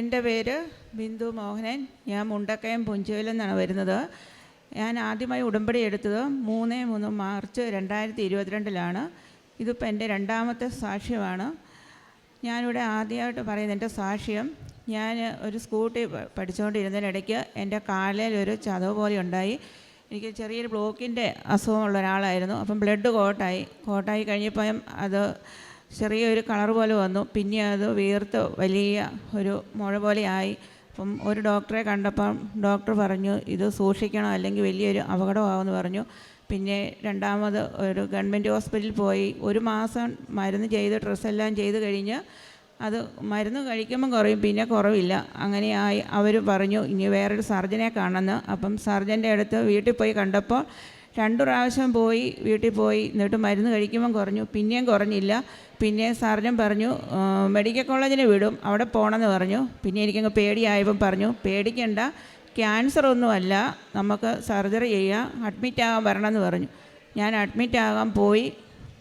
എന്റെ പേര് ബിന്ദു മോഹനൻ. ഞാൻ മുണ്ടക്കയം പുഞ്ചയിൽ നിന്നാണ് വരുന്നത്. ഞാൻ ആദ്യമായി ഉടമ്പടി എടുത്തത് മൂന്ന് മൂന്ന് മാർച്ച് രണ്ടായിരത്തി ഇരുപത്തിരണ്ടിലാണ്. ഇതിപ്പോൾ എന്റെ രണ്ടാമത്തെ സാക്ഷ്യമാണ്. ഞാനിവിടെ ആദ്യമായിട്ട് പറയുന്ന എന്റെ സാക്ഷ്യം. ഞാൻ ഒരു സ്കൂട്ടി പഠിച്ചുകൊണ്ടിരുന്നതിനിടയ്ക്ക് എന്റെ കാലിൽ ഒരു ചതവ് പോലെ ഉണ്ടായി. എനിക്ക് ചെറിയൊരു ബ്ലോക്കിന്റെ അസുഖമുള്ള ഒരാളായിരുന്നു. അപ്പം ബ്ലഡ് കോട്ടായി. കോട്ടായി കഴിഞ്ഞപ്പം അത് ചെറിയൊരു കളർ പോലെ വന്നു. പിന്നെ അത് വീർത്ത് വലിയ ഒരു മുഴ പോലെ ആയി. അപ്പം ഒരു ഡോക്ടറെ കണ്ടപ്പം ഡോക്ടർ പറഞ്ഞു ഇത് സൂക്ഷിക്കണം അല്ലെങ്കിൽ വലിയൊരു അപകടമാകുമെന്ന് പറഞ്ഞു. പിന്നെ രണ്ടാമത് ഒരു ഗവൺമെന്റ് ഹോസ്പിറ്റലിൽ പോയി. ഒരു മാസം മരുന്ന് ചെയ്ത് ഡ്രസ്സെല്ലാം ചെയ്ത് കഴിഞ്ഞ് അത് മരുന്ന് കഴിക്കുമ്പം കുറയും പിന്നെ കുറവില്ല. അങ്ങനെയായി അവർ പറഞ്ഞു ഇനി വേറൊരു സർജനെ കാണുമെന്ന് അപ്പം സർജന്റെ അടുത്ത് വീട്ടിൽ പോയി കണ്ടപ്പോൾ രണ്ട് പ്രാവശ്യം പോയി വീട്ടിൽ പോയി എന്നിട്ട് മരുന്ന് കഴിക്കുമ്പം കുറഞ്ഞു. പിന്നെയും കുറഞ്ഞില്ല. പിന്നെ സർജൻ പറഞ്ഞു മെഡിക്കൽ കോളേജിന് വിടും അവിടെ പോകണമെന്ന് പറഞ്ഞു. പിന്നെ എനിക്കങ്ങ് പേടിയായപ്പം പറഞ്ഞു പേടിക്കണ്ട ക്യാൻസർ ഒന്നുമല്ല നമുക്ക് സർജറി ചെയ്യാം അഡ്മിറ്റ് ആകാൻ വരണമെന്ന് പറഞ്ഞു. ഞാൻ അഡ്മിറ്റ് ആകാൻ പോയി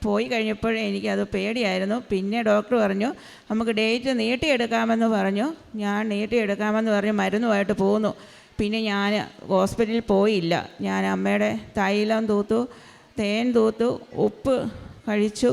പോയി കഴിഞ്ഞപ്പോഴേ എനിക്കത് പേടിയായിരുന്നു. പിന്നെ ഡോക്ടർ പറഞ്ഞു നമുക്ക് ഡേറ്റ് നീട്ടിയെടുക്കാമെന്ന് പറഞ്ഞു. ഞാൻ നീട്ടിയെടുക്കാമെന്ന് പറഞ്ഞു മരുന്നുമായിട്ട് പോന്നു. പിന്നെ ഞാൻ ഹോസ്പിറ്റലിൽ പോയില്ല. ഞാൻ അമ്മയുടെ തൈലം തൂത്തു തേൻ തൂത്തു ഉപ്പ് കഴിച്ചു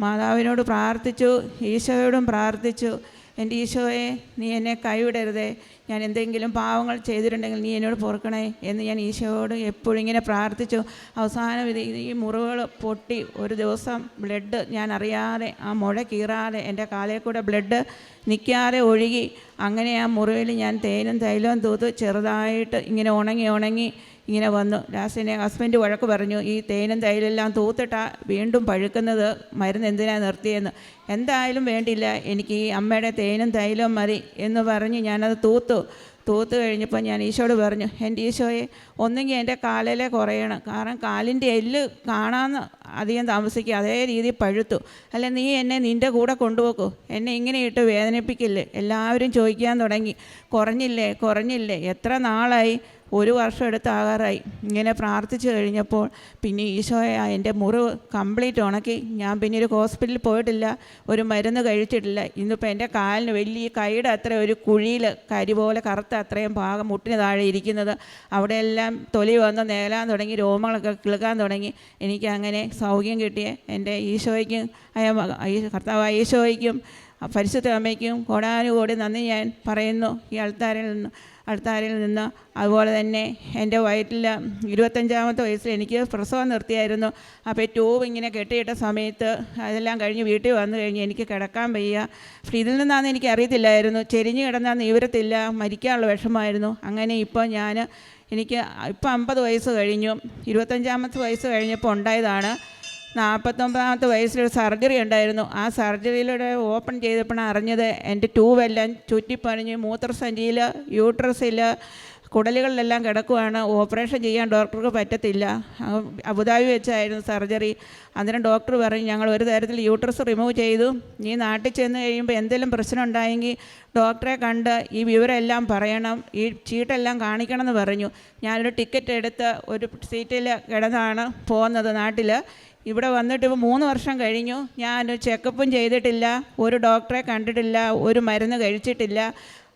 മാതാവിനോട് പ്രാർത്ഥിച്ചു ഈശോയോടും പ്രാർത്ഥിച്ചു. എന്റെ ഈശോയെ നീ എന്നെ കൈവിടരുതേ. ഞാൻ എന്തെങ്കിലും പാവങ്ങൾ ചെയ്തിട്ടുണ്ടെങ്കിൽ നീ എന്നോട് പൊറുക്കണേ എന്ന് ഞാൻ ഈശോയോട് എപ്പോഴും ഇങ്ങനെ പ്രാർത്ഥിച്ചു. അവസാനം ഇത് ഈ മുറിവുകൾ പൊട്ടി. ഒരു ദിവസം ബ്ലഡ് ഞാൻ അറിയാതെ ആ മുഴ കീറാതെ എന്റെ കാലിൽ കൂടെ ബ്ലഡ് നിൽക്കാതെ ഒഴുകി. അങ്ങനെ ആ മുറിവിൽ ഞാൻ തേനും തൈലവും തൂത്ത് ചെറുതായിട്ട് ഇങ്ങനെ ഉണങ്ങി ഉണങ്ങി ഇങ്ങനെ വന്നു. ലാസ്റ്റിനെ ഹസ്ബൻഡ് വഴക്ക് പറഞ്ഞു ഈ തേനും തൈലെല്ലാം തൂത്തിട്ടാ വീണ്ടും പഴുക്കുന്നത് മരുന്ന് എന്തിനാണ് നിർത്തിയെന്ന്? എന്തായാലും വേണ്ടില്ല. എനിക്ക് ഈ അമ്മയുടെ തേനും തൈലും മതി. എന്ന് പറഞ്ഞ് ഞാനത് തൂത്തു. തൂത്ത് കഴിഞ്ഞപ്പോൾ ഞാൻ ഈശോട് പറഞ്ഞു എന്റെ ഈശോയെ ഒന്നെങ്കിൽ എന്റെ കാലിലെ കുറയണം. കാരണം കാലിന്റെ എല്ല് കാണാമെന്ന് അധികം താമസിക്കുക അതേ രീതിയിൽ പഴുത്തു. അല്ല നീ എന്നെ നിന്റെ കൂടെ കൊണ്ടുപോക്കൂ? എന്നെ ഇങ്ങനെ ഇട്ട് വേദനിപ്പിക്കില്ലേ? എല്ലാവരും ചോദിക്കാൻ തുടങ്ങി. കുറഞ്ഞില്ലേ? കുറഞ്ഞില്ലേ? എത്ര നാളായി? ഒരു വർഷം എടുത്താകാറായി. ഇങ്ങനെ പ്രാർത്ഥിച്ചു കഴിഞ്ഞപ്പോൾ പിന്നെ ഈശോയെ എന്റെ മുറിവ് കംപ്ലീറ്റ് ഉണക്കി. ഞാൻ പിന്നെ ഒരു ഹോസ്പിറ്റലിൽ പോയിട്ടില്ല ഒരു മരുന്ന് കഴിച്ചിട്ടില്ല. ഇന്നിപ്പോൾ എന്റെ കാലിന് വലിയ കൈയുടെ അത്ര ഒരു കുഴിയിൽ കരി പോലെ കറുത്ത അത്രയും ഭാഗം മുട്ടിന് താഴെ ഇരിക്കുന്നത്. അവിടെയെല്ലാം തൊലി വന്ന് നേലാൻ തുടങ്ങി രോമങ്ങളൊക്കെ കിളുക്കാൻ തുടങ്ങി. എനിക്ക് അങ്ങനെ സൗഖ്യം കിട്ടിയ. എന്റെ ഈശോയ്ക്കും കർത്താവായ ഈശോയ്ക്കും പരിശുദ്ധ അമ്മയ്ക്കും കോടാനുകോടി നന്ദി ഞാൻ പറയുന്നു ഈ ആൾത്താരിൽ നിന്ന്. അൾത്താരിൽ നിന്ന്. അതുപോലെ തന്നെ എന്റെ വയറ്റിൽ ഇരുപത്തഞ്ചാമത്തെ വയസ്സിൽ എനിക്ക് പ്രസവം നിർത്തിയായിരുന്നു. അപ്പോൾ ട്യൂബ് ഇങ്ങനെ കെട്ടിയിട്ട സമയത്ത് അതെല്ലാം കഴിഞ്ഞ് വീട്ടിൽ വന്നു കഴിഞ്ഞ് എനിക്ക് കിടക്കാൻ വയ്യ. ഇതിൽ നിന്നാന്ന് എനിക്ക് അറിയത്തില്ലായിരുന്നു ചെരിഞ്ഞ് കിടന്നാൽ ഇവരത്തില്ല മരിക്കാനുള്ള വിഷമമായിരുന്നു. അങ്ങനെ ഇപ്പോൾ ഞാൻ എനിക്ക് ഇപ്പം അമ്പത് വയസ്സ് കഴിഞ്ഞു. ഇരുപത്തഞ്ചാമത്തെ വയസ്സ് കഴിഞ്ഞപ്പോൾ ഉണ്ടായതാണ്. നാൽപ്പത്തൊമ്പതാമത്തെ വയസ്സിലൊരു സർജറി ഉണ്ടായിരുന്നു. ആ സർജറിയിലൂടെ ഓപ്പൺ ചെയ്തപ്പോഴാണ് അറിഞ്ഞത് എന്റെ ട്യൂബെല്ലാം ചുറ്റിപ്പണിഞ്ഞ് മൂത്രസഞ്ചിയിൽ യൂട്രസിൽ കുടലുകളിലെല്ലാം കിടക്കുവാണ്. ഓപ്പറേഷൻ ചെയ്യാൻ ഡോക്ടർക്ക് പറ്റത്തില്ല. അബുദാബി വെച്ചായിരുന്നു സർജറി. അന്നേരം ഡോക്ടർ പറഞ്ഞു ഞങ്ങൾ ഒരു തരത്തിൽ യൂട്രസ് റിമൂവ് ചെയ്തു. നീ നാട്ടിൽ ചെന്ന് കഴിയുമ്പോൾ എന്തെങ്കിലും പ്രശ്നം ഉണ്ടായെങ്കിൽ ഡോക്ടറെ കണ്ട് ഈ വിവരമെല്ലാം പറയണം. ഈ ചീട്ടെല്ലാം കാണിക്കണമെന്ന് പറഞ്ഞു. ഞാനൊരു ടിക്കറ്റ് എടുത്ത് ഒരു സീറ്റിൽ കിടന്നാണ് പോകുന്നത് നാട്ടിൽ. ഇവിടെ വന്നിട്ട് ഇപ്പോൾ മൂന്ന് വർഷം കഴിഞ്ഞു. ഞാൻ ചെക്കപ്പും ചെയ്തിട്ടില്ല. ഒരു ഡോക്ടറെ കണ്ടിട്ടില്ല. ഒരു മരുന്ന് കഴിച്ചിട്ടില്ല.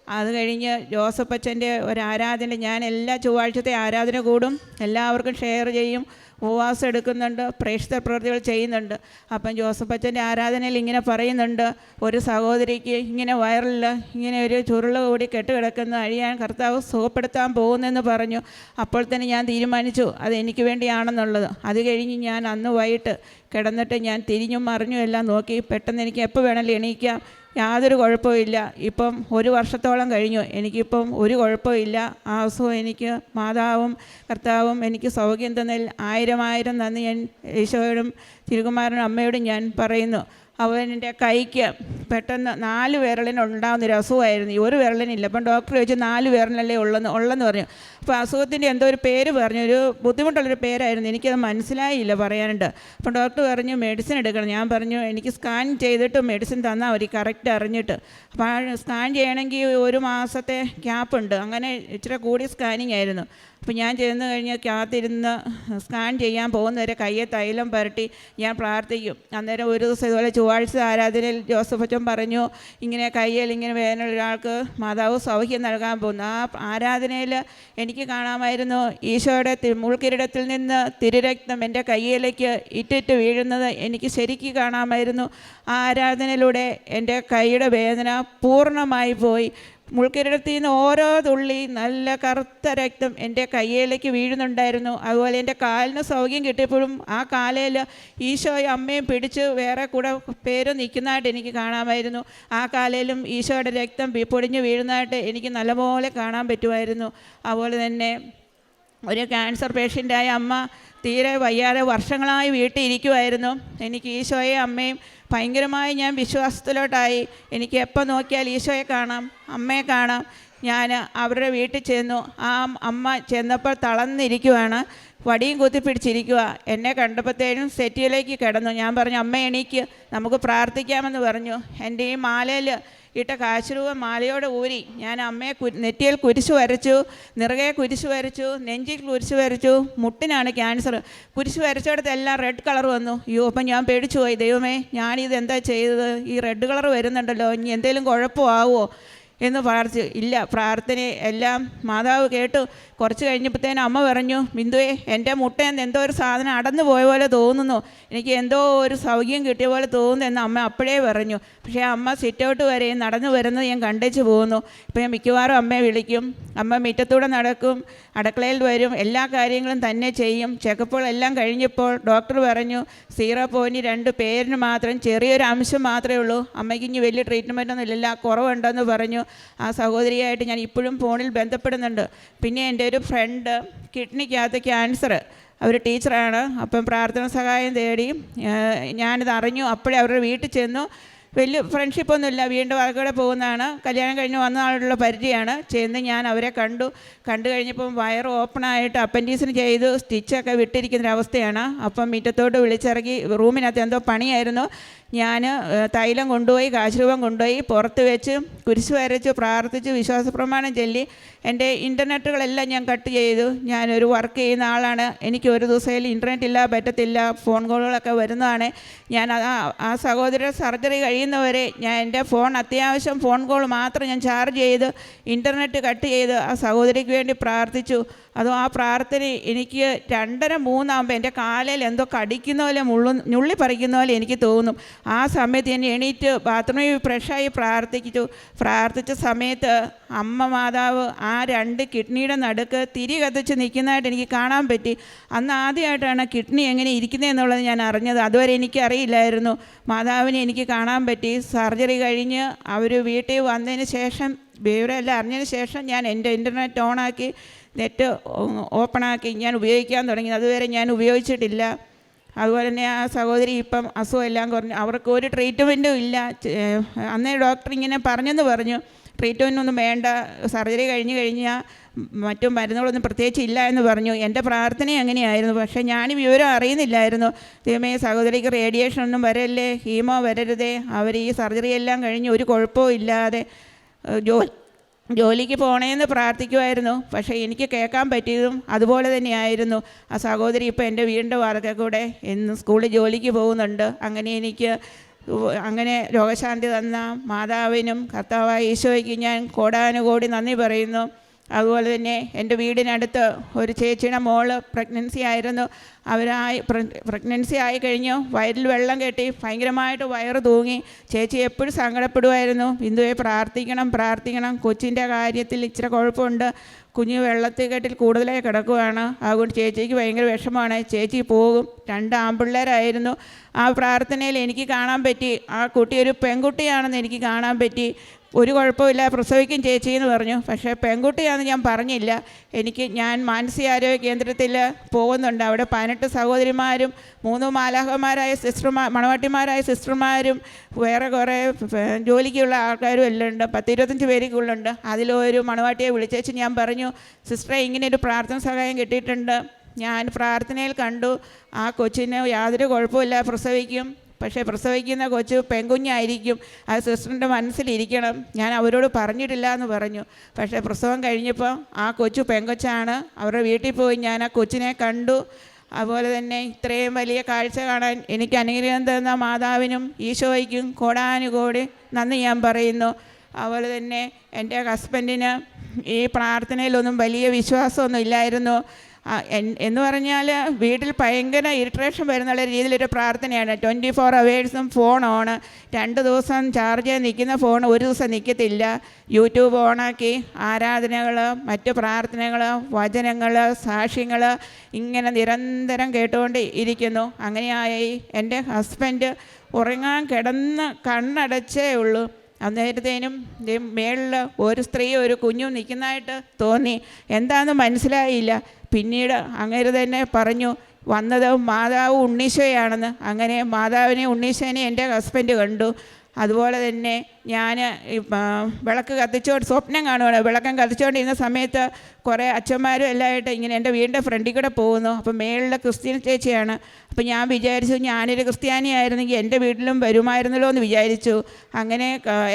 അത് കഴിഞ്ഞ് ജോസഫ് അച്ഛന്റെ ഒരു ആരാധന ഞാൻ എല്ലാ ചൊവ്വാഴ്ചത്തെ ആരാധന കൂടും. എല്ലാവർക്കും ഷെയർ ചെയ്യും. ഉപവാസം എടുക്കുന്നുണ്ട് പ്രേക്ഷിത പ്രവൃത്തികൾ ചെയ്യുന്നുണ്ട്. അപ്പം ജോസഫ് അച്ഛന്റെ ആരാധനയിൽ ഇങ്ങനെ പറയുന്നുണ്ട് ഒരു സഹോദരിക്ക് ഇങ്ങനെ വയറിൽ ഇങ്ങനെ ഒരു ചുരുള കൂടി കെട്ടുകിടക്കുന്ന അഴിയാൻ കർത്താവ് സുഖപ്പെടുത്താൻ പോകുന്നെന്ന് പറഞ്ഞു. അപ്പോൾ തന്നെ ഞാൻ തീരുമാനിച്ചു അത് എനിക്ക് വേണ്ടിയാണെന്നുള്ളത്. അത് കഴിഞ്ഞ് ഞാൻ അന്ന് വൈകിട്ട് കിടന്നിട്ട് ഞാൻ തിരിഞ്ഞും മറിഞ്ഞും എല്ലാം നോക്കി പെട്ടെന്ന് എനിക്ക് എപ്പോൾ വേണമെങ്കിലും എണീക്കാം. യാതൊരു കുഴപ്പമില്ല ഇപ്പം ഒരു വർഷത്തോളം കഴിഞ്ഞു. എനിക്കിപ്പം ഒരു കുഴപ്പമില്ല ആ അസുഖം എനിക്ക് മാതാവും കർത്താവും എനിക്ക് സൗഖ്യം തന്നതിൽ ആയിരം ആയിരം നന്ദി ഞാൻ ഈശോയോടും തിരുകുമാരനും അമ്മയോടും ഞാൻ പറയുന്നു. അവന്റെ കൈക്ക് പെട്ടെന്ന് നാല് വിരളിനുണ്ടാകുന്നൊരു അസുഖമായിരുന്നു. ഈ ഒരു വിരലിനില്ല. അപ്പം ഡോക്ടർ ചോദിച്ചു നാല് വിരലല്ലേ ഉള്ളെന്ന് ഉള്ളെന്ന് പറഞ്ഞു. അപ്പോൾ അസുഖത്തിന്റെ എന്തോ ഒരു പേര് പറഞ്ഞു. ഒരു ബുദ്ധിമുട്ടുള്ളൊരു പേരായിരുന്നു. എനിക്കത് മനസ്സിലായില്ല പറയാനുണ്ട് അപ്പം ഡോക്ടർ പറഞ്ഞു മെഡിസിൻ എടുക്കണം. ഞാൻ പറഞ്ഞു എനിക്ക് സ്കാൻ ചെയ്തിട്ട് മെഡിസിൻ തന്നാൽ മതി. കറക്റ്റ് അറിഞ്ഞിട്ട്. അപ്പോൾ സ്കാൻ ചെയ്യണമെങ്കിൽ ഒരു മാസത്തെ ക്യാപ്പുണ്ട് അങ്ങനെ ഇച്ചിരി കൂടി സ്കാനിങ് ആയിരുന്നു. അപ്പോൾ ഞാൻ ചെന്ന് കഴിഞ്ഞ് കാത്തിരുന്ന് സ്കാൻ ചെയ്യാൻ പോകുന്നവരെ കയ്യെ തൈലം പരട്ടി ഞാൻ പ്രാർത്ഥിക്കും. അന്നേരം ഒരു ദിവസം ഇതുപോലെ ചൊവ്വാഴ്ച ആരാധനയിൽ ജോസഫ് അച്ഛൻ പറഞ്ഞു ഇങ്ങനെ കയ്യിൽ ഇങ്ങനെ വേദന ഒരാൾക്ക് മാതാവ് സൗഖ്യം നൽകാൻ പോകുന്നു. ആ ആരാധനയിൽ എനിക്ക് കാണാമായിരുന്നു. ഈശോയുടെ മുൾക്കിരീടത്തിൽ നിന്ന് തിരുരക്തം എന്റെ കയ്യിലേക്ക് ഇറ്റിറ്റ് വീഴുന്നത് എനിക്ക് ശരിക്ക് കാണാമായിരുന്നു. ആ ആരാധനയിലൂടെ എന്റെ കൈയുടെ വേദന പൂർണമായി പോയി. മുൾക്കിരീടത്തിൽ നിന്ന് ഓരോ തുള്ളി നല്ല കറുത്ത രക്തം എന്റെ കയ്യിലേക്ക് വീഴുന്നുണ്ടായിരുന്നു. അതുപോലെ എന്റെ കാലിന് സൗഖ്യം കിട്ടിയപ്പോഴും ആ കാലയിൽ ഈശോയും അമ്മയും പിടിച്ച് വേറെ കൂടെ പേര് നിൽക്കുന്നതായിട്ട് എനിക്ക് കാണാമായിരുന്നു. ആ കാലയിലും ഈശോയുടെ രക്തം പൊടിഞ്ഞ് വീഴുന്നതായിട്ട് എനിക്ക് നല്ലപോലെ കാണാൻ പറ്റുമായിരുന്നു. അതുപോലെ തന്നെ ഒരു ക്യാൻസർ പേഷ്യന്റായ അമ്മ തീരെ വയ്യാതെ വർഷങ്ങളായി വീട്ടിൽ ഇരിക്കുമായിരുന്നു എനിക്ക് ഈശോയെ അമ്മയും ഭയങ്കരമായി ഞാൻ വിശ്വാസത്തിലോട്ടായി. എനിക്ക് എപ്പോൾ നോക്കിയാൽ ഈശോയെ കാണാം അമ്മയെ കാണാം. ഞാൻ അവരുടെ വീട്ടിൽ ചെന്നു. ആ അമ്മ ചെന്നപ്പോൾ തളർന്നിരിക്കുവാണ്. വടിയും കുത്തിപ്പിടിച്ചിരിക്കുക എന്നെ കണ്ടപ്പോഴത്തേനും സെറ്റിയിലേക്ക് കിടന്നു. ഞാൻ പറഞ്ഞു അമ്മ എണീക്ക്. നമുക്ക് പ്രാർത്ഥിക്കാമെന്ന് പറഞ്ഞു. എന്റെ ഈ മാലയിൽ ഇട്ട കാശുരൂപ മാലയോടെ ഊരി ഞാൻ അമ്മയെ നെറ്റിയിൽ കുരിശ് വരച്ചു നിറകെ കുരിശ് വരച്ചു നെഞ്ചിൽ കുരിശ് വരച്ചു മുട്ടിനാണ് ക്യാൻസർ. കുരിശ് വരച്ചിടത്തെല്ലാം റെഡ് കളർ വന്നു. അയ്യോ അപ്പം ഞാൻ പേടിച്ചു പോയി. ദൈവമേ ഞാനിത് എന്താ ചെയ്തത്? ഈ റെഡ് കളർ വരുന്നുണ്ടല്ലോ. ഇനി എന്തെങ്കിലും കുഴപ്പമാവുമോ? എന്ന് പ്രാർത്ഥിച്ചു ഇല്ല പ്രാർത്ഥന എല്ലാം മാതാവ് കേട്ടു. കുറച്ച് കഴിഞ്ഞപ്പോഴത്തേനും അമ്മ പറഞ്ഞു ബിന്ദുവേ എന്റെ മുട്ടയെന്ന് എന്തോ ഒരു സാധനം അടന്നു പോയ പോലെ തോന്നുന്നു. എനിക്ക് എന്തോ ഒരു സൗഖ്യം കിട്ടിയ പോലെ തോന്നുന്നു എന്ന് അമ്മ അപ്പോഴേ പറഞ്ഞു. പക്ഷേ അമ്മ സിറ്റൗട്ട് വരെ നടന്നു വരുന്നത് ഞാൻ കണ്ടേച്ച് പോകുന്നു. ഇപ്പോൾ ഞാൻ മിക്കവാറും അമ്മയെ വിളിക്കും. അമ്മ മുറ്റത്തൂടെ നടക്കും. അടുക്കളയിൽ വരും. എല്ലാ കാര്യങ്ങളും തന്നെ ചെയ്യും. ചെക്കപ്പുകളെല്ലാം കഴിഞ്ഞപ്പോൾ ഡോക്ടർ പറഞ്ഞു സീറോ പോയിന്റ് രണ്ട് പേരിന് മാത്രം ചെറിയൊരു അംശം മാത്രമേ ഉള്ളൂ. അമ്മയ്ക്ക് ഇനി വലിയ ട്രീറ്റ്മെന്റൊന്നും ഇല്ല കുറവുണ്ടെന്ന് പറഞ്ഞു. ആ സഹോദരിയായിട്ട് ഞാൻ ഇപ്പോഴും ഫോണിൽ ബന്ധപ്പെടുന്നുണ്ട്. പിന്നെ എന്റെ ഒരു ഫ്രണ്ട് കിഡ്നിക്കകത്ത് ക്യാൻസർ അവർ ടീച്ചറാണ് അപ്പം പ്രാർത്ഥന സഹായം തേടി ഞാനിത് അറിഞ്ഞു. അപ്പോഴേ അവരുടെ വീട്ടിൽ ചെന്നു. വലിയ ഫ്രണ്ട്ഷിപ്പൊന്നുമില്ല വീണ്ടും വാക്കുകൂടെ പോകുന്നതാണ്. കല്യാണം കഴിഞ്ഞ് വന്ന ആളുള്ള പരിചയമാണ്. ചെന്ന് ഞാൻ അവരെ കണ്ടു. കണ്ടു കഴിഞ്ഞപ്പം വയർ ഓപ്പണായിട്ട് അപ്പൻഡീസിന് ചെയ്തു സ്റ്റിച്ചൊക്കെ വിട്ടിരിക്കുന്നൊരവസ്ഥയാണ് അപ്പം മുറ്റത്തോട്ട് വിളിച്ചിറങ്ങി റൂമിനകത്ത് എന്തോ പണിയായിരുന്നു. ഞാൻ തൈലം കൊണ്ടുപോയി കാശുരൂപം കൊണ്ടുപോയി പുറത്ത് വെച്ച് കുരിശ് വരച്ച് പ്രാർത്ഥിച്ച് വിശ്വാസ പ്രമാണം ചൊല്ലി എന്റെ ഇന്റർനെറ്റുകളെല്ലാം ഞാൻ കട്ട് ചെയ്തു. ഞാനൊരു വർക്ക് ചെയ്യുന്ന ആളാണ്. എനിക്ക് ഒരു ദിവസത്തിൽ ഇന്റർനെറ്റ് ഇല്ല പറ്റത്തില്ല ഫോൺ കോളുകളൊക്കെ വരുന്നതാണ്. ഞാൻ ആ സഹോദരയുടെ സർജറി കഴിയുന്നവരെ ഞാൻ എന്റെ ഫോൺ അത്യാവശ്യം ഫോൺ കോൾ മാത്രം ഞാൻ ചാർജ് ചെയ്ത് ഇന്റർനെറ്റ് കട്ട് ചെയ്ത് ആ സഹോദരിക്ക് വേണ്ടി പ്രാർത്ഥിച്ചു. അതോ ആ പ്രാർത്ഥന എനിക്ക് രണ്ടര മൂന്നാകുമ്പോൾ എന്റെ കാലിൽ എന്തോ കടിക്കുന്ന പോലെ മുള്ളു ഞുള്ളി പറിക്കുന്ന പോലെ എനിക്ക് തോന്നും. ആ സമയത്ത് ഞാൻ എണീറ്റ് ബാത്റൂമിൽ ഫ്രഷായി പ്രാർത്ഥിച്ചു പ്രാർത്ഥിച്ച സമയത്ത് അമ്മ മാതാവ് ആ രണ്ട് കിഡ്നിയുടെ നടുക്ക് തിരി കത്തിച്ച് നിൽക്കുന്നതായിട്ട് എനിക്ക് കാണാൻ പറ്റി. അന്ന് ആദ്യമായിട്ടാണ് കിഡ്നി എങ്ങനെ ഇരിക്കുന്നതെന്നുള്ളത് ഞാൻ അറിഞ്ഞത്. അതുവരെ എനിക്കറിയില്ലായിരുന്നു. മാതാവിനെ എനിക്ക് കാണാൻ പറ്റി. സർജറി കഴിഞ്ഞ് അവർ വീട്ടിൽ വന്നതിന് ശേഷം വിവരമെല്ലാം അറിഞ്ഞതിന് ശേഷം ഞാൻ എന്റെ ഇന്റർനെറ്റ് ഓണാക്കി നെറ്റ് ഓപ്പണാക്കി ഞാൻ ഉപയോഗിക്കാൻ തുടങ്ങി. അതുവരെ ഞാൻ ഉപയോഗിച്ചിട്ടില്ല. അതുപോലെ തന്നെ ആ സഹോദരി ഇപ്പം അസുഖമെല്ലാം കുറഞ്ഞു. അവർക്ക് ഒരു ട്രീറ്റ്മെന്റും ഇല്ല. അന്നേ ഡോക്ടർ ഇങ്ങനെ പറഞ്ഞെന്ന് പറഞ്ഞു. ട്രീറ്റ്മെന്റൊന്നും വേണ്ട. സർജറി കഴിഞ്ഞ് കഴിഞ്ഞാൽ മറ്റു മരുന്നുകളൊന്നും പ്രത്യേകിച്ച് ഇല്ല എന്ന് പറഞ്ഞു. എന്റെ പ്രാർത്ഥന അങ്ങനെയായിരുന്നു. പക്ഷേ ഞാൻ വിവരം അറിയുന്നില്ലായിരുന്നു. ദൈവമേ സഹോദരിക്ക് റേഡിയേഷൻ ഒന്നും വരല്ലേ? ഹീമോ വരരുതേ. അവർ ഈ സർജറി എല്ലാം കഴിഞ്ഞ് ഒരു കുഴപ്പവും ഇല്ലാതെ ഏഹ്, ജോ ജോലിക്ക് പോണേന്ന് പ്രാർത്ഥിക്കുമായിരുന്നു പക്ഷേ എനിക്ക് കേൾക്കാൻ പറ്റിയതും അതുപോലെ തന്നെയായിരുന്നു. ആ സഹോദരി ഇപ്പോൾ എന്റെ വീടിന്റെ വാർക്ക കൂടെ എന്നും സ്കൂളിൽ ജോലിക്ക് പോകുന്നുണ്ട്. അങ്ങനെ എനിക്ക് അങ്ങനെ രോഗശാന്തി തന്ന മാതാവിനും കർത്താവായ ഈശോയ്ക്ക് ഞാൻ കോടാനുകോടി നന്ദി പറയുന്നു. അതുപോലെ തന്നെ എന്റെ വീടിനടുത്ത് ഒരു ചേച്ചിയുടെ മോൾ പ്രഗ്നൻസി ആയിരുന്നു. അവരായി പ്രഗ്നൻസി ആയി കഴിഞ്ഞു. വയറിൽ വെള്ളം കെട്ടി ഭയങ്കരമായിട്ട് വയറ് തൂങ്ങി. ചേച്ചി എപ്പോഴും സങ്കടപ്പെടുമായിരുന്നു ബിന്ദുവെ പ്രാർത്ഥിക്കണം പ്രാർത്ഥിക്കണം. കൊച്ചിന്റെ കാര്യത്തിൽ ഇച്ചിരി കുഴപ്പമുണ്ട്. കുഞ്ഞ് വെള്ളത്തിൽ കെട്ടിൽ കൂടുതലായി കിടക്കുകയാണ് അതുകൊണ്ട് ചേച്ചിക്ക് ഭയങ്കര വിഷമമാണ്. ചേച്ചി പോകും. രണ്ട് ആൺപിള്ളേരായിരുന്നു ആ പ്രാർത്ഥനയിൽ എനിക്ക് കാണാൻ പറ്റി. ആ കുട്ടി ഒരു പെൺകുട്ടിയാണെന്ന് എനിക്ക് കാണാൻ പറ്റി. ഒരു കുഴപ്പമില്ല. പ്രസവിക്കും ചേച്ചി എന്ന് പറഞ്ഞു. പക്ഷേ പെൺകുട്ടിയാണെന്ന് ഞാൻ പറഞ്ഞില്ല. എനിക്ക് ഞാൻ മാനസികാരോഗ്യ കേന്ദ്രത്തിൽ പോകുന്നുണ്ട്. അവിടെ പതിനെട്ട് സഹോദരിമാരും മൂന്ന് മാലാഹമാരായ സിസ്റ്റർമാർ മണവാട്ടിമാരായ സിസ്റ്റർമാരും വേറെ കുറേ ജോലിക്കുള്ള ആൾക്കാരും എല്ലാം ഉണ്ട്. പത്തിരുപത്തഞ്ച് പേരൊക്കെയുള്ളുണ്ട് അതിലൊരു മണവാട്ടിയെ വിളിച്ചേച്ച് ഞാൻ പറഞ്ഞു സിസ്റ്ററെ ഇങ്ങനെ ഒരു പ്രാർത്ഥന സഹായം കിട്ടിയിട്ടുണ്ട്. ഞാൻ പ്രാർത്ഥനയിൽ കണ്ടു. ആ കൊച്ചിന് യാതൊരു കുഴപ്പമില്ല പ്രസവിക്കും. പക്ഷേ പ്രസവിക്കുന്ന കൊച്ചു പെൺകുഞ്ഞായിരിക്കും. ആ സിസ്റ്ററിന്റെ മനസ്സിലിരിക്കണം. ഞാൻ അവരോട് പറഞ്ഞിട്ടില്ല എന്ന് പറഞ്ഞു. പക്ഷേ പ്രസവം കഴിഞ്ഞപ്പോൾ ആ കൊച്ചു പെങ്കൊച്ചാണ് അവരുടെ വീട്ടിൽ പോയി ഞാൻ ആ കൊച്ചിനെ കണ്ടു. അതുപോലെ തന്നെ ഇത്രയും വലിയ കാഴ്ച കാണാൻ എനിക്ക് അനുഗ്രഹം തന്ന മാതാവിനും ഈശോയ്ക്കും കോടാനുകോടി നന്ദി ഞാൻ പറയുന്നു. അതുപോലെ തന്നെ എന്റെ ഹസ്ബൻഡിന് ഈ പ്രാർത്ഥനയിലൊന്നും വലിയ വിശ്വാസമൊന്നും ഇല്ലായിരുന്നു. എന്ന് പറഞ്ഞാൽ വീട്ടിൽ ഭയങ്കര ഇറിട്രേഷൻ വരുന്നുള്ള രീതിയിലൊരു പ്രാർത്ഥനയാണ്. ട്വന്റി ഫോർ അവേഴ്സും ഫോൺ ഓണ് രണ്ട് ദിവസം ചാർജ് നിൽക്കുന്ന ഫോൺ ഒരു ദിവസം നിൽക്കത്തില്ല. യൂട്യൂബ് ഓണാക്കി ആരാധനകൾ മറ്റ് പ്രാർത്ഥനകൾ വചനങ്ങൾ സാക്ഷ്യങ്ങൾ ഇങ്ങനെ നിരന്തരം കേട്ടുകൊണ്ട് ഇരിക്കുന്നു. അങ്ങനെയായി എന്റെ ഹസ്ബൻഡ് ഉറങ്ങാൻ കിടന്ന് കണ്ണടച്ചേ ഉള്ളൂ. അന്നേരത്തേനും മേളിൽ ഒരു സ്ത്രീ ഒരു കുഞ്ഞും നിൽക്കുന്നതായിട്ട് തോന്നി. എന്താണെന്ന് മനസ്സിലായില്ല. പിന്നീട് അങ്ങേര് തന്നെ പറഞ്ഞു വന്നത് മാതാവ് ഉണ്ണീശോയാണെന്ന്. അങ്ങനെ മാതാവിനെ ഉണ്ണീശോനെ എന്റെ ഹസ്ബൻഡ് കണ്ടു. അതുപോലെ തന്നെ ഞാൻ വിളക്ക് കത്തിച്ചുകൊണ്ട് സ്വപ്നം കാണുവാണ്. വിളക്കം കത്തിച്ചുകൊണ്ടിരുന്ന സമയത്ത് കുറേ അച്ഛന്മാരും എല്ലാമായിട്ട് ഇങ്ങനെ എന്റെ വീടിന്റെ ഫ്രണ്ടിൽ കൂടെ പോകുന്നു. അപ്പോൾ മേളിലെ ക്രിസ്ത്യൻ ചേച്ചിയാണ്. അപ്പോൾ ഞാൻ വിചാരിച്ചു ഞാനൊരു ക്രിസ്ത്യാനിയായിരുന്നെങ്കിൽ എന്റെ വീട്ടിലും വരുമായിരുന്നല്ലോ എന്ന് വിചാരിച്ചു. അങ്ങനെ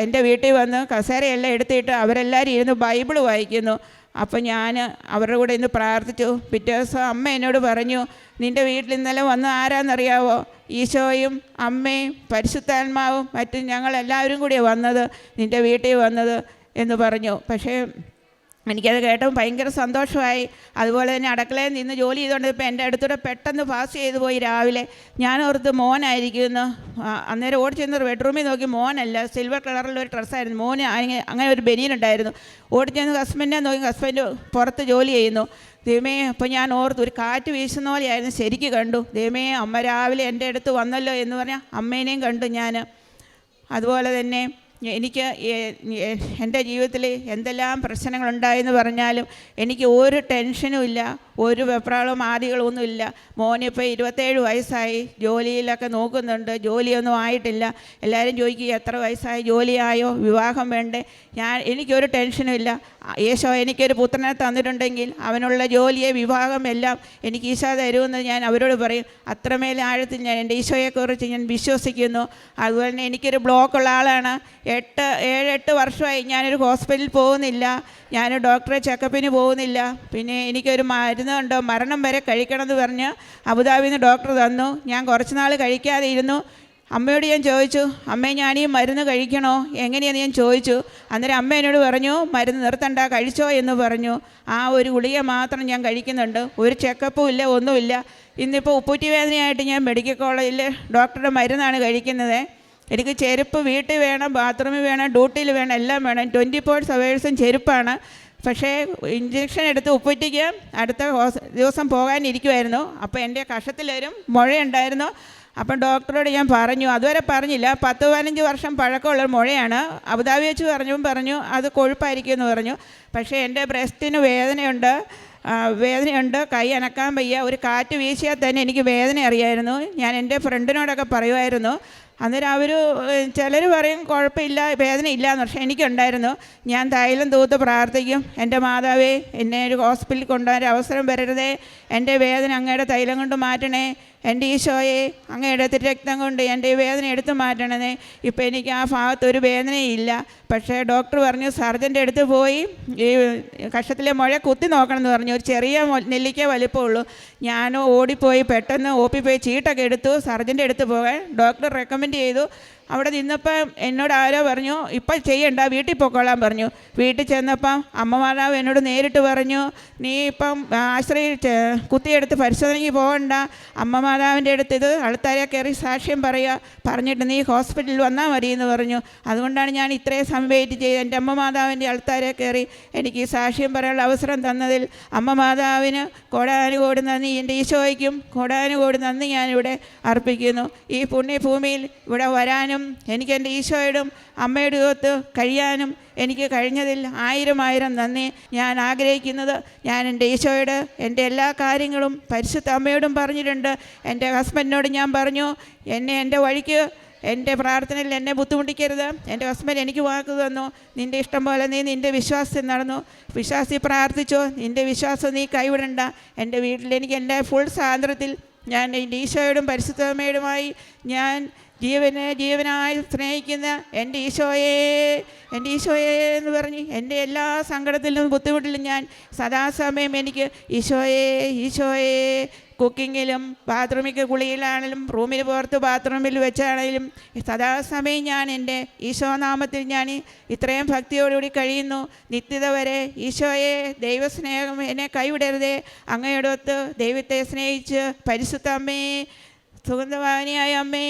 എന്റെ വീട്ടിൽ വന്ന് കസേരയെല്ലാം എടുത്തിട്ട് അവരെല്ലാവരും ഇരുന്ന് ബൈബിൾ വായിക്കുന്നു. അപ്പോൾ ഞാൻ അവരുടെ കൂടെ ഇന്ന് പ്രാർത്ഥിച്ചു. പിറ്റേ ദിവസം അമ്മ എന്നോട് പറഞ്ഞു നിന്റെ വീട്ടിൽ ഇന്നലെ വന്ന് ആരാന്നറിയാവോ? ഈശോയും അമ്മയും പരിശുദ്ധാത്മാവും മറ്റും ഞങ്ങളെല്ലാവരും കൂടിയാണ് വന്നത് നിന്റെ വീട്ടിൽ വന്നത് എന്ന് പറഞ്ഞു. പക്ഷേ എനിക്കത് കേട്ടപ്പോൾ ഭയങ്കര സന്തോഷമായി. അതുപോലെ തന്നെ അടുക്കളയിൽ നിന്ന് ജോലി ചെയ്തുകൊണ്ട് ഇപ്പോൾ എന്റെ അടുത്തൂടെ പെട്ടെന്ന് പാസ് ചെയ്തു പോയി രാവിലെ. ഞാൻ ഓർത്ത് മോനായിരിക്കുന്നു. അന്നേരം ഓടി ചെന്ന് ബെഡ്റൂമിൽ നോക്കി മോനല്ല സിൽവർ കളറിലുള്ള ഒരു ഡ്രസ്സായിരുന്നു. മോന് അങ്ങനെ ഒരു ബനിയനുണ്ടായിരുന്നു. ഓടി ചെന്ന് ഹസ്ബൻഡിനെ നോക്കി ഹസ്ബൻഡ് പുറത്ത് ജോലി ചെയ്യുന്നു. ദൈവമേ അപ്പോൾ ഞാൻ ഓർത്ത് ഒരു കാറ്റ് വീശുന്ന പോലെയായിരുന്നു ശരിക്ക് കണ്ടു. ദൈവമേ അമ്മ രാവിലെ എന്റെ അടുത്ത് വന്നല്ലോ എന്ന് പറഞ്ഞാൽ അമ്മേനെയും കണ്ടു ഞാൻ. അതുപോലെ തന്നെ എനിക്ക് എന്റെ ജീവിതത്തിൽ എന്തെല്ലാം പ്രശ്നങ്ങളുണ്ടായെന്ന് പറഞ്ഞാലും എനിക്ക് ഒരു ടെൻഷനും ഇല്ല ഒരു വെപ്രാളവും ആദികളൊന്നും ഇല്ല. മോനിപ്പോൾ ഇരുപത്തേഴ് വയസ്സായി ജോലിയിലൊക്കെ നോക്കുന്നുണ്ട് ജോലിയൊന്നും ആയിട്ടില്ല. എല്ലാവരും ചോദിക്കുക എത്ര വയസ്സായി ജോലിയായോ? വിവാഹം വേണ്ടേ? ഞാൻ എനിക്കൊരു ടെൻഷനും ഇല്ല. യേശോ എനിക്കൊരു പുത്രനെ തന്നിട്ടുണ്ടെങ്കിൽ അവനുള്ള ജോലിയെ വിവാഹം എല്ലാം എനിക്ക് ഈശോ തരുമെന്ന് ഞാൻ അവരോട് പറയും. അത്രമേൽ ആഴത്തിൽ ഞാൻ എന്റെ ഈശോയെക്കുറിച്ച് ഞാൻ വിശ്വസിക്കുന്നു. അതുപോലെ തന്നെ എനിക്കൊരു ബ്ലോക്കുള്ള ആളാണ്. എട്ട് ഏഴെട്ട് വർഷമായി ഞാനൊരു ഹോസ്പിറ്റലിൽ പോകുന്നില്ല. ഞാൻ ഡോക്ടറെ ചെക്കപ്പിന് പോകുന്നില്ല. പിന്നെ എനിക്കൊരു മരുന്നുണ്ട്? മരണം വരെ കഴിക്കണമെന്ന് പറഞ്ഞ് അബുദാബിയിൽ നിന്ന് ഡോക്ടർ തന്നു. ഞാൻ കുറച്ച് നാൾ കഴിക്കാതെ ഇരുന്നു. അമ്മയോട് ഞാൻ ചോദിച്ചു അമ്മേ ഞാൻ ഈ മരുന്ന് കഴിക്കണോ? എങ്ങനെയാണെന്ന് ഞാൻ ചോദിച്ചു. അന്നേരം അമ്മ എന്നോട് പറഞ്ഞു മരുന്ന് നിർത്തണ്ട കഴിച്ചോ എന്ന് പറഞ്ഞു. ആ ഒരു ഗുളിക മാത്രം ഞാൻ കഴിക്കുന്നുണ്ട്. ഒരു ചെക്കപ്പും ഇല്ല ഒന്നുമില്ല. ഇന്നിപ്പോൾ ഉപ്പൂറ്റി വേദനയായിട്ട് ഞാൻ മെഡിക്കൽ കോളേജിൽ ഡോക്ടറുടെ മരുന്നാണ് കഴിക്കുന്നത്. എനിക്ക് ചെരുപ്പ് വീട്ടിൽ വേണം ബാത്റൂമിൽ വേണം ഡ്യൂട്ടിയിൽ വേണം എല്ലാം വേണം. ട്വന്റി ഫോർ സവേഴ്സും ചെരുപ്പാണ്. പക്ഷേ ഇഞ്ചക്ഷൻ എടുത്ത് ഉപ്പറ്റിക്ക് അടുത്ത ദിവസം പോകാനിരിക്കുമായിരുന്നു അപ്പോൾ എന്റെ കഷത്തിലൊരു മുഴയുണ്ടായിരുന്നു. അപ്പം ഡോക്ടറോട് ഞാൻ പറഞ്ഞു അതുവരെ പറഞ്ഞില്ല. പത്ത് പതിനഞ്ച് വർഷം പഴക്കമുള്ള മുഴയാണ്. അബുദാബി വെച്ച് പറഞ്ഞു പറഞ്ഞു അത് കൊഴുപ്പായിരിക്കും എന്ന് പറഞ്ഞു. പക്ഷേ എന്റെ ബ്രസ്റ്റിന് വേദനയുണ്ട്. വേദനയുണ്ട്. കൈ അനക്കാൻ വയ്യ. ഒരു കാറ്റ് വീശിയാൽ തന്നെ എനിക്ക് വേദന അറിയായിരുന്നു. ഞാൻ എന്റെ ഫ്രണ്ടിനോടൊക്കെ പറയുമായിരുന്നു. അന്നേരം അവർ ചിലർ പറയും കുഴപ്പമില്ല വേദന ഇല്ല എന്ന് പക്ഷേ എനിക്കുണ്ടായിരുന്നു. ഞാൻ തൈലം തൂത്ത് പ്രാർത്ഥിക്കും. എന്റെ മാതാവേ എന്നെ ഒരു ഹോസ്പിറ്റലിൽ കൊണ്ടുപോകാൻ അവസരം വരരുതേ. എന്റെ വേദന അങ്ങയുടെ തൈലം കൊണ്ട് മാറ്റണേ. എന്റെ ഈശോയെ അങ്ങയുടെ രക്തം കൊണ്ട് എന്റെ വേദന എടുത്തു മാറ്റണമെന്നേ ഇപ്പം എനിക്ക് ആ ഭാഗത്ത് ഒരു വേദനയില്ല. പക്ഷേ ഡോക്ടർ പറഞ്ഞു സർജന്റെ അടുത്ത് പോയി ഈ കഷത്തിലെ മുഴ കുത്തി നോക്കണം എന്ന് പറഞ്ഞു. ഒരു ചെറിയ നെല്ലിക്ക വലിപ്പമുള്ളൂ. ഞാൻ ഓടിപ്പോയി പെട്ടെന്ന് ഒ പി പോയി ചീട്ടൊക്കെ എടുത്തു സർജന്റെ അടുത്ത് പോകാൻ ഡോക്ടർ റെക്കമെൻഡ് ചെയ്തു. അവിടെ നിന്നപ്പം എന്നോട് ആരോ പറഞ്ഞു ഇപ്പം ചെയ്യണ്ട വീട്ടിൽ പൊക്കോളാൻ പറഞ്ഞു. വീട്ടിൽ ചെന്നപ്പം അമ്മ മാതാവ് എന്നോട് നേരിട്ട് പറഞ്ഞു നീ ഇപ്പം ആശ്രയി കുത്തിയെടുത്ത് പരിശോധനയ്ക്ക് പോകണ്ട. അമ്മ മാതാവിന്റെ അടുത്ത് ഇത് ആൾക്കാരെ കയറി സാക്ഷ്യം പറയുക. പറഞ്ഞിട്ട് നീ ഹോസ്പിറ്റലിൽ വന്നാൽ മതി എന്ന് പറഞ്ഞു. അതുകൊണ്ടാണ് ഞാൻ ഇത്രയും സമയം വെയിറ്റ് ചെയ്ത് എന്റെ അമ്മ മാതാവിന്റെ ആൾക്കാരെ കയറി എനിക്ക് സാക്ഷ്യം പറയാനുള്ള അവസരം തന്നതിൽ അമ്മ മാതാവിന് കോടാനുകോടി നന്ദി. എന്റെ ഈശോയ്ക്കും കോടാനുകോടി നന്ദി ഞാനിവിടെ അർപ്പിക്കുന്നു. ഈ പുണ്യഭൂമിയിൽ ഇവിടെ വരാനും പറയാനും എനിക്ക് എന്റെ ഈശോയോടും അമ്മയുടെ ഒത്ത് കഴിയാനും എനിക്ക് കഴിഞ്ഞതിൽ ആയിരം ആയിരം നന്ദി. ഞാൻ ആഗ്രഹിക്കുന്നത് ഞാൻ എന്റെ ഈശോയോട് എന്റെ എല്ലാ കാര്യങ്ങളും പരിശുദ്ധ അമ്മയോടും പറഞ്ഞിട്ടുണ്ട്. എന്റെ ഹസ്ബൻഡിനോട് ഞാൻ പറഞ്ഞു എന്നെ എന്റെ വഴിക്ക് എന്റെ പ്രാർത്ഥനയിൽ എന്നെ ബുദ്ധിമുട്ടിക്കരുത്. എന്റെ ഹസ്ബൻഡ് എനിക്ക് വാക്ക് തന്നു. നിന്റെ ഇഷ്ടം പോലെ നീ നിന്റെ വിശ്വാസത്തിൽ നടന്നു. വിശ്വാസി പ്രാർത്ഥിച്ചോ. നിന്റെ വിശ്വാസം നീ കൈവിടണ്ട. എന്റെ വീട്ടിൽ എനിക്ക് എന്റെ ഫുൾ സ്വാതന്ത്ര്യത്തിൽ ഞാൻ എന്റെ ഈശോയോടും പരിശുദ്ധമ്മയോടുമായി ഞാൻ ജീവനെ ജീവനായി സ്നേഹിക്കുന്ന എന്റെ ഈശോയെ എന്റെ ഈശോയെ എന്ന് പറഞ്ഞ് എന്റെ എല്ലാ സങ്കടത്തിലും ബുദ്ധിമുട്ടിലും ഞാൻ സദാസമയം എനിക്ക് ഈശോയെ ഈശോയെ. കുക്കിങ്ങിലും ബാത്റൂമിൽ കുളിയിലാണെങ്കിലും റൂമിൽ പുറത്ത് ബാത്റൂമിൽ വെച്ചാണെങ്കിലും സദാസമയം ഞാൻ എന്റെ ഈശോനാമത്തിൽ ഞാൻ ഇത്രയും ഭക്തിയോടുകൂടി കഴിയുന്നു. നിത്യത വരെ ഈശോയെ ദൈവസ്നേഹം എന്നെ കൈവിടരുതേ. അങ്ങയോടൊത്ത് ദൈവത്തെ സ്നേഹിച്ച് പരിശുദ്ധ അമ്മേ സുഗന്ധവാനിയായ അമ്മേ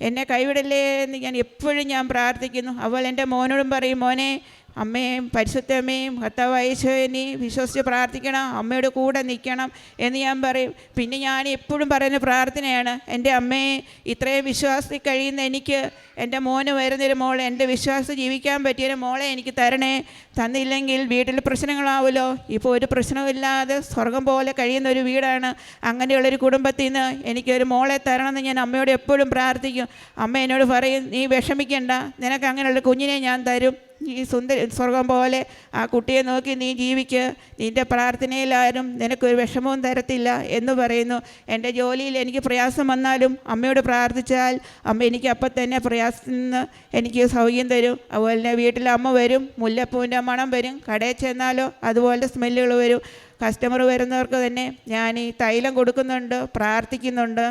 എന്നെ കൈവിടല്ലേ എന്ന് ഞാൻ എപ്പോഴും ഞാൻ പ്രാർത്ഥിക്കുന്നു. അവൾ എന്റെ മോനോടും പറയും മോനെ അമ്മയും പരിശുദ്ധമ്മയും കർത്താവായിശോയെ നീ വിശ്വസിച്ച് പ്രാർത്ഥിക്കണം അമ്മയുടെ കൂടെ നിൽക്കണം എന്ന് ഞാൻ പറയും. പിന്നെ ഞാൻ എപ്പോഴും പറയുന്ന പ്രാർത്ഥനയാണ് എന്റെ അമ്മയെ ഇത്രയും വിശ്വാസത്തിൽ കഴിയുന്ന എനിക്ക് എന്റെ മോന് വരുന്നൊരു മോളെ എന്റെ വിശ്വാസത്തിൽ ജീവിക്കാൻ പറ്റിയൊരു മോളെ എനിക്ക് തരണേ. തന്നില്ലെങ്കിൽ വീട്ടിൽ പ്രശ്നങ്ങളാവുമല്ലോ. ഇപ്പോൾ ഒരു പ്രശ്നമില്ലാതെ സ്വർഗം പോലെ കഴിയുന്ന ഒരു വീടാണ്. അങ്ങനെയുള്ളൊരു കുടുംബത്തിൽ നിന്ന് എനിക്കൊരു മോളെ തരണമെന്ന് ഞാൻ അമ്മയോട് എപ്പോഴും പ്രാർത്ഥിക്കും. അമ്മ എന്നോട് പറയും നീ വിഷമിക്കണ്ട നിനക്ക് അങ്ങനെയുള്ള കുഞ്ഞിനെ ഞാൻ തരും. നീ സുന്ദര സ്വർഗം പോലെ ആ കുട്ടിയെ നോക്കി നീ ജീവിക്ക്. നിന്റെ പ്രാർത്ഥനയിലാരും നിനക്കൊരു വിഷമവും തരത്തില്ല എന്ന് പറയുന്നു. എന്റെ ജോലിയിൽ എനിക്ക് പ്രയാസം വന്നാലും അമ്മയോട് പ്രാർത്ഥിച്ചാൽ അമ്മ എനിക്ക് അപ്പം തന്നെ പ്രയാസത്തിൽ നിന്ന് എനിക്ക് സൗകര്യം തരും. അതുപോലെ തന്നെ വീട്ടിൽ അമ്മ വരും മുല്ലപ്പൂവിന്റെ മണം വരും കടയിൽ ചെന്നാലോ അതുപോലെ സ്മെല്ലുകൾ വരും. കസ്റ്റമർ വരുന്നവർക്ക് തന്നെ ഞാൻ ഈ തൈലം കൊടുക്കുന്നുണ്ട് പ്രാർത്ഥിക്കുന്നുണ്ട്.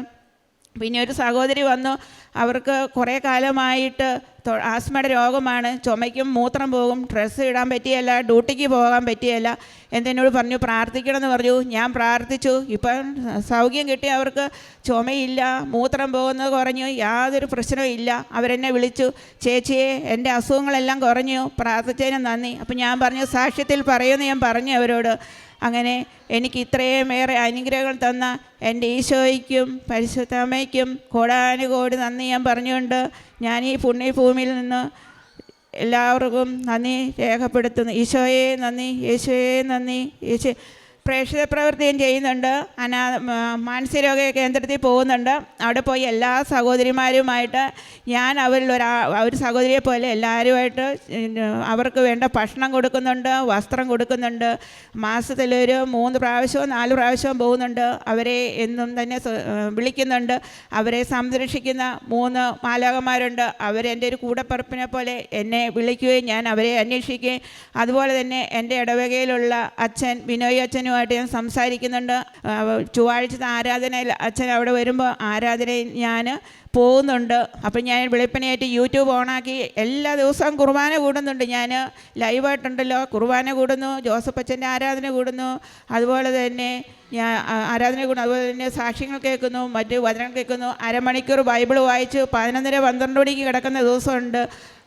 പിന്നെ ഒരു സഹോദരി വന്നു അവർക്ക് കുറേ കാലമായിട്ട് ആസ്മയുടെ രോഗമാണ്. ചുമയ്ക്കും മൂത്രം പോകും ഡ്രസ്സ് ഇടാൻ പറ്റിയല്ല ഡ്യൂട്ടിക്ക് പോകാൻ പറ്റിയല്ല. എന്തെന്നോട് പറഞ്ഞു പ്രാർത്ഥിക്കണം എന്ന് പറഞ്ഞു. ഞാൻ പ്രാർത്ഥിച്ചു. ഇപ്പം സൗഖ്യം കിട്ടി അവർക്ക്. ചുമയില്ല മൂത്രം പോകുന്നത് കുറഞ്ഞു. യാതൊരു പ്രശ്നവും ഇല്ല. അവരെന്നെ വിളിച്ചു. ചേച്ചിയെ എന്റെ അസുഖങ്ങളെല്ലാം കുറഞ്ഞു. പ്രാർത്ഥിച്ചതിന് നന്ദി. അപ്പം ഞാൻ പറഞ്ഞു സാക്ഷ്യത്തിൽ പറയുമെന്ന് ഞാൻ പറഞ്ഞു അവരോട്. അങ്ങനെ എനിക്ക് ഇത്രയും ഏറെ അനുഗ്രഹങ്ങൾ തന്ന എന്റെ ഈശോയ്ക്കും പരിശുദ്ധമ്മയ്ക്കും കോടാനുകോടി നന്ദി ഞാൻ പറഞ്ഞുകൊണ്ട് ഞാൻ ഈ പുണ്യഭൂമിയിൽ നിന്ന് എല്ലാവർക്കും നന്ദി രേഖപ്പെടുത്തുന്നു. ഈശോയെ നന്ദി യേശോയെ നന്ദി യേശു പ്രേക്ഷിത പ്രവൃത്തിയും ചെയ്യുന്നുണ്ട്. അനാ മാനസികരോഗ കേന്ദ്രത്തിൽ പോകുന്നുണ്ട്. അവിടെ പോയി എല്ലാ സഹോദരിമാരുമായിട്ട് ഞാൻ അവരിൽ ഒരാ ഒരു സഹോദരിയെ പോലെ എല്ലാവരുമായിട്ട് അവർക്ക് വേണ്ട ഭക്ഷണം കൊടുക്കുന്നുണ്ട് വസ്ത്രം കൊടുക്കുന്നുണ്ട്. മാസത്തിലൊരു മൂന്ന് പ്രാവശ്യവും നാല് പ്രാവശ്യവും പോകുന്നുണ്ട്. അവരെ എന്നും തന്നെ വിളിക്കുന്നുണ്ട്. അവരെ സംരക്ഷിക്കുന്ന മൂന്ന് മാലാകന്മാരുണ്ട് അവരെന്റെ ഒരു കൂടപ്പറപ്പിനെ പോലെ എന്നെ വിളിക്കുകയും ഞാൻ അവരെ അന്വേഷിക്കുകയും അതുപോലെ തന്നെ എന്റെ ഇടവകയിലുള്ള അച്ഛൻ വിനോയ് ബിനോയ് അച്ഛനുമായിട്ട് ഞാൻ സംസാരിക്കുന്നുണ്ട്. ചൊവ്വാഴ്ചത്തെ ആരാധനയിൽ അച്ഛൻ അവിടെ വരുമ്പോൾ ആരാധനയിൽ ഞാൻ പോകുന്നുണ്ട്. അപ്പം ഞാൻ വെളുപ്പിനെയായിട്ട് യൂട്യൂബ് ഓണാക്കി എല്ലാ ദിവസവും കുർബാന കൂടുന്നുണ്ട് ഞാൻ ലൈവായിട്ടുണ്ടല്ലോ കുർബാന കൂടുന്നു ജോസഫ് അച്ഛന്റെ ആരാധന കൂടുന്നു. അതുപോലെ തന്നെ ഞാൻ ആരാധന കൂടുന്നു. അതുപോലെ തന്നെ സാക്ഷ്യങ്ങൾ കേൾക്കുന്നു മറ്റ് വചനം കേൾക്കുന്നു. അരമണിക്കൂർ ബൈബിൾ വായിച്ച് പതിനൊന്നര പന്ത്രണ്ട് മണിക്ക് കിടക്കുന്ന ദിവസമുണ്ട്.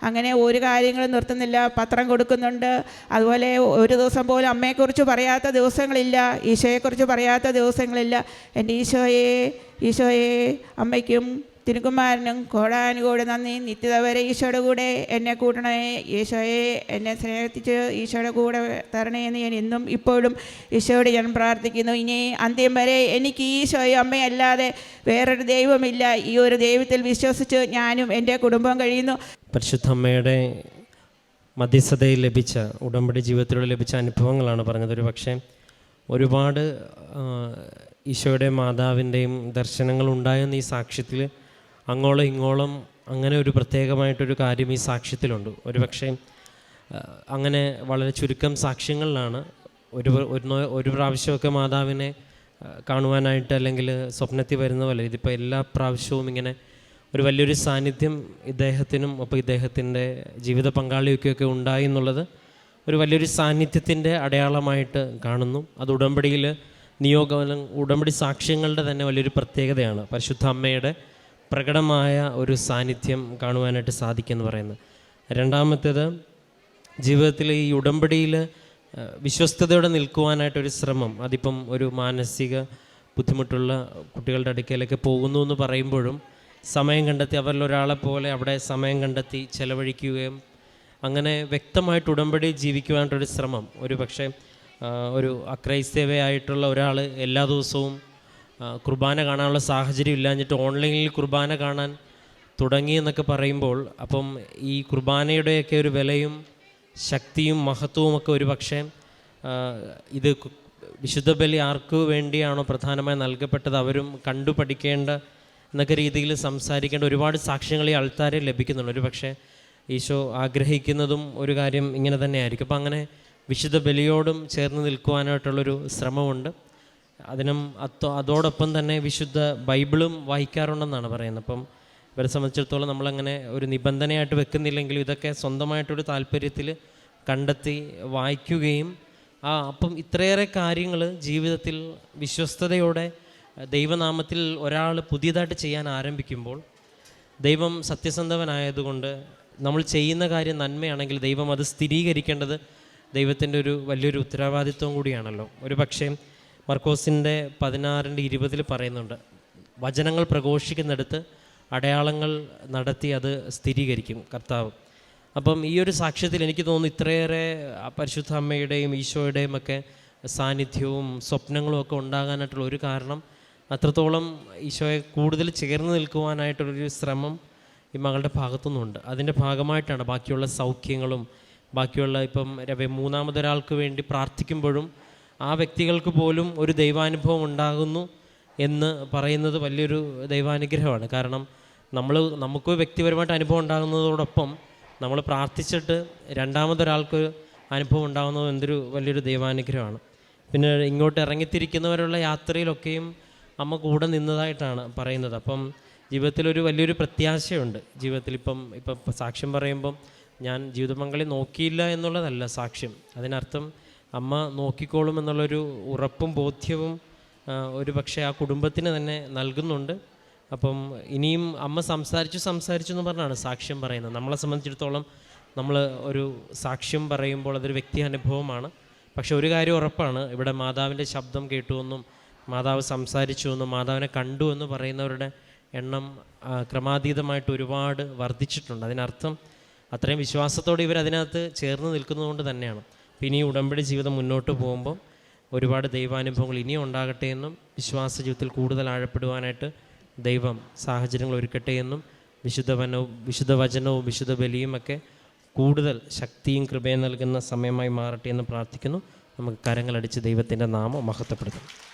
അങ്ങനെ ഒരു കാര്യങ്ങളും നിർത്തുന്നില്ല പത്രം കൊടുക്കുന്നുണ്ട്. അതുപോലെ ഒരു ദിവസം പോലും അമ്മയെക്കുറിച്ച് പറയാത്ത ദിവസങ്ങളില്ല ഈശോയെക്കുറിച്ച് പറയാത്ത ദിവസങ്ങളില്ല. എന്റെ ഈശോയെ ഈശോയെ അമ്മയ്ക്കും തിരുക്കുമാരനും കോടാനുകൂടെ നന്ദി. നിത്യത വരെ ഈശോയുടെ കൂടെ എന്നെ കൂട്ടണേ ഈശോയെ എന്നെ സ്നേഹിച്ച് ഈശോയുടെ കൂടെ തരണേ എന്ന് ഞാൻ ഇന്നും ഇപ്പോഴും ഈശോയോട് ഞാൻ പ്രാർത്ഥിക്കുന്നു. ഇനി അന്ത്യം വരെ എനിക്ക് ഈശോയും അമ്മയല്ലാതെ വേറൊരു ദൈവമില്ല. ഈ ഒരു ദൈവത്തിൽ വിശ്വസിച്ച് ഞാനും എന്റെ കുടുംബം കഴിയുന്നു. പരിശുദ്ധ അമ്മയുടെ മധ്യസ്ഥതയിൽ ലഭിച്ച ഉടമ്പടി ജീവിതത്തിലൂടെ ലഭിച്ച അനുഭവങ്ങളാണ് പറഞ്ഞത്. ഒരു പക്ഷേ ഒരുപാട് ഈശോയുടെ മാതാവിന്റെയും ദർശനങ്ങൾ ഉണ്ടായെന്ന് ഈ സാക്ഷ്യത്തിൽ അങ്ങോളം ഇങ്ങോളം അങ്ങനെ ഒരു പ്രത്യേകമായിട്ടൊരു കാര്യം ഈ സാക്ഷ്യത്തിലുണ്ട്. ഒരു പക്ഷേ അങ്ങനെ വളരെ ചുരുക്കം സാക്ഷ്യങ്ങളിലാണ് ഒരു ഒരു പ്രാവശ്യമൊക്കെ മാതാവിനെ കാണുവാനായിട്ട് അല്ലെങ്കിൽ സ്വപ്നത്തിൽ വരുന്ന പോലെ ഇതിപ്പോൾ എല്ലാ പ്രാവശ്യവും ഇങ്ങനെ ഒരു വലിയൊരു സാന്നിധ്യം ഇദ്ദേഹത്തിനും ഒപ്പം ഇദ്ദേഹത്തിന്റെ ജീവിത പങ്കാളിയൊക്കെയൊക്കെ ഉണ്ടായി എന്നുള്ളത് ഒരു വലിയൊരു സാന്നിധ്യത്തിന്റെ അടയാളമായിട്ട് കാണുന്നു. അത് ഉടമ്പടിയിൽ നിയോഗം ഉടമ്പടി സാക്ഷ്യങ്ങളുടെ തന്നെ വലിയൊരു പ്രത്യേകതയാണ്. പരിശുദ്ധ അമ്മയുടെ പ്രകടമായ ഒരു സാന്നിധ്യം കാണുവാനായിട്ട് സാധിക്കുമെന്ന് പറയുന്നത്. രണ്ടാമത്തേത് ജീവിതത്തിൽ ഈ ഉടമ്പടിയിൽ വിശ്വസ്തയോടെ നിൽക്കുവാനായിട്ടൊരു ശ്രമം. അതിപ്പം ഒരു മാനസിക ബുദ്ധിമുട്ടുള്ള കുട്ടികളുടെ അടുക്കലൊക്കെ പോകുന്നു എന്ന് പറയുമ്പോഴും സമയം കണ്ടെത്തി അവരിൽ ഒരാളെ പോലെ അവിടെ സമയം കണ്ടെത്തി ചെലവഴിക്കുകയും അങ്ങനെ വ്യക്തമായിട്ട് ഉടമ്പടി ജീവിക്കുവാനായിട്ടൊരു ശ്രമം. ഒരു പക്ഷേ ഒരു അക്രൈസ്തവയായിട്ടുള്ള ഒരാൾ എല്ലാ ദിവസവും കുർബാന കാണാനുള്ള സാഹചര്യം ഇല്ലാഞ്ഞിട്ട് ഓൺലൈനിൽ കുർബാന കാണാൻ തുടങ്ങി എന്നൊക്കെ പറയുമ്പോൾ അപ്പം ഈ കുർബാനയുടെയൊക്കെ ഒരു വിലയും ശക്തിയും മഹത്വവും ഒക്കെ ഒരു പക്ഷേ ഇത് വിശുദ്ധ ബലി ആർക്കു വേണ്ടിയാണോ പ്രധാനമായി നൽകപ്പെട്ടത്? അവരും കണ്ടു പഠിക്കേണ്ട എന്നൊക്കെ രീതിയിൽ സംസാരിക്കേണ്ട ഒരുപാട് സാക്ഷ്യങ്ങൾ ഈ ആൾക്കാരെ ലഭിക്കുന്നുണ്ട്. ഒരു പക്ഷേ ഈശോ ആഗ്രഹിക്കുന്നതും ഒരു കാര്യം ഇങ്ങനെ തന്നെയായിരിക്കും. അപ്പം അങ്ങനെ വിശുദ്ധ ബലിയോടും ചേർന്ന് നിൽക്കുവാനായിട്ടുള്ളൊരു ശ്രമമുണ്ട്. അതിനും അത്തോ അതോടൊപ്പം തന്നെ വിശുദ്ധ ബൈബിളും വായിക്കാറുണ്ടെന്നാണ് പറയുന്നത്. അപ്പം ഇവരെ സംബന്ധിച്ചിടത്തോളം നമ്മളങ്ങനെ ഒരു നിബന്ധനയായിട്ട് വെക്കുന്നില്ലെങ്കിലും ഇതൊക്കെ സ്വന്തമായിട്ടൊരു താല്പര്യത്തിൽ കണ്ടെത്തി വായിക്കുകയും ആ അപ്പം ഇത്രയേറെ കാര്യങ്ങൾ ജീവിതത്തിൽ വിശ്വസ്തയോടെ ദൈവനാമത്തിൽ ഒരാൾ പുതിയതായിട്ട് ചെയ്യാൻ ആരംഭിക്കുമ്പോൾ ദൈവം സത്യസന്ധവനായതുകൊണ്ട് നമ്മൾ ചെയ്യുന്ന കാര്യം നന്മയാണെങ്കിൽ ദൈവം അത് സ്ഥിരീകരിക്കേണ്ടത് ദൈവത്തിന്റെ ഒരു വലിയൊരു ഉത്തരവാദിത്വം കൂടിയാണല്ലോ. ഒരു പക്ഷേ മർക്കോസിന്റെ പതിനാറിന്റെ ഇരുപതിൽ പറയുന്നുണ്ട് വചനങ്ങൾ പ്രഘോഷിക്കുന്നിടത്ത് അടയാളങ്ങൾ നടത്തി അത് സ്ഥിരീകരിക്കും കർത്താവ്. അപ്പം ഈ ഒരു സാക്ഷ്യത്തിൽ എനിക്ക് തോന്നുന്നു ഇത്രയേറെ പരിശുദ്ധ അമ്മയുടെയും ഈശോയുടെയും ഒക്കെ സാന്നിധ്യവും സ്വപ്നങ്ങളും ഒക്കെ ഉണ്ടാകാനായിട്ടുള്ള ഒരു കാരണം അത്രത്തോളം ഈശോയെ കൂടുതൽ ചേർന്ന് നിൽക്കുവാനായിട്ടുള്ളൊരു ശ്രമം ഈ മകളുടെ ഭാഗത്തുനിന്നുണ്ട്. അതിന്റെ ഭാഗമായിട്ടാണ് ബാക്കിയുള്ള സൗഖ്യങ്ങളും ബാക്കിയുള്ള ഇപ്പം രവി മൂന്നാമതൊരാൾക്ക് വേണ്ടി പ്രാർത്ഥിക്കുമ്പോഴും ആ വ്യക്തികൾക്ക് പോലും ഒരു ദൈവാനുഭവം ഉണ്ടാകുന്നു എന്ന് പറയുന്നത് വലിയൊരു ദൈവാനുഗ്രഹമാണ്. കാരണം നമ്മൾ നമുക്ക് വ്യക്തിപരമായിട്ട് അനുഭവം ഉണ്ടാകുന്നതോടൊപ്പം നമ്മൾ പ്രാർത്ഥിച്ചിട്ട് രണ്ടാമതൊരാൾക്ക് അനുഭവം ഉണ്ടാകുന്നത് എന്തൊരു വലിയൊരു ദൈവാനുഗ്രഹമാണ്. പിന്നെ ഇങ്ങോട്ട് ഇറങ്ങിത്തിരിക്കുന്നവരുള്ള യാത്രയിലൊക്കെയും അമ്മ കൂടെ നിന്നതായിട്ടാണ് പറയുന്നത്. അപ്പം ജീവിതത്തിലൊരു വലിയൊരു പ്രത്യാശയുണ്ട്. ജീവിതത്തിൽ ഇപ്പം ഇപ്പം സാക്ഷ്യം പറയുമ്പം ഞാൻ ജീവിതമംഗളി നോക്കിയില്ല എന്നുള്ളതല്ല സാക്ഷ്യം. അതിനർത്ഥം അമ്മ നോക്കിക്കോളും എന്നുള്ളൊരു ഉറപ്പും ബോധ്യവും ഒരു പക്ഷേ ആ കുടുംബത്തിന് തന്നെ നൽകുന്നുണ്ട്. അപ്പം ഇനിയും അമ്മ സംസാരിച്ചു സംസാരിച്ചു എന്ന് പറഞ്ഞാണ് സാക്ഷ്യം പറയുന്നത്. നമ്മളെ സംബന്ധിച്ചിടത്തോളം നമ്മൾ ഒരു സാക്ഷ്യം പറയുമ്പോൾ അതൊരു വ്യക്തി അനുഭവമാണ് പക്ഷെ ഒരു കാര്യം ഉറപ്പാണ്. ഇവിടെ മാതാവിന്റെ ശബ്ദം കേട്ടു എന്നും മാതാവ് സംസാരിച്ചു എന്ന് മാതാവിനെ കണ്ടു എന്ന് പറയുന്നവരുടെ എണ്ണം ക്രമാതീതമായിട്ട് ഒരുപാട് വർദ്ധിച്ചിട്ടുണ്ട്. അതിനർത്ഥം അത്രയും വിശ്വാസത്തോടെ ഇവർ അതിനകത്ത് ചേർന്ന് നിൽക്കുന്നതുകൊണ്ട് തന്നെയാണ്. പിന്നെ ഈ ഉടമ്പടി ജീവിതം മുന്നോട്ട് പോകുമ്പോൾ ഒരുപാട് ദൈവാനുഭവങ്ങൾ ഇനിയും ഉണ്ടാകട്ടെ എന്നും വിശ്വാസ ജീവിതത്തിൽ കൂടുതൽ ആഴപ്പെടുവാനായിട്ട് ദൈവം സാഹചര്യങ്ങൾ ഒരുക്കട്ടെ എന്നും വിശുദ്ധ വനവും വിശുദ്ധ വചനവും വിശുദ്ധ ബലിയും ഒക്കെ കൂടുതൽ ശക്തിയും കൃപയും നൽകുന്ന സമയമായി മാറട്ടെ എന്ന് പ്രാർത്ഥിക്കുന്നു. നമുക്ക് കരങ്ങളടിച്ച് ദൈവത്തിന്റെ നാമം മഹത്വപ്പെടുത്തും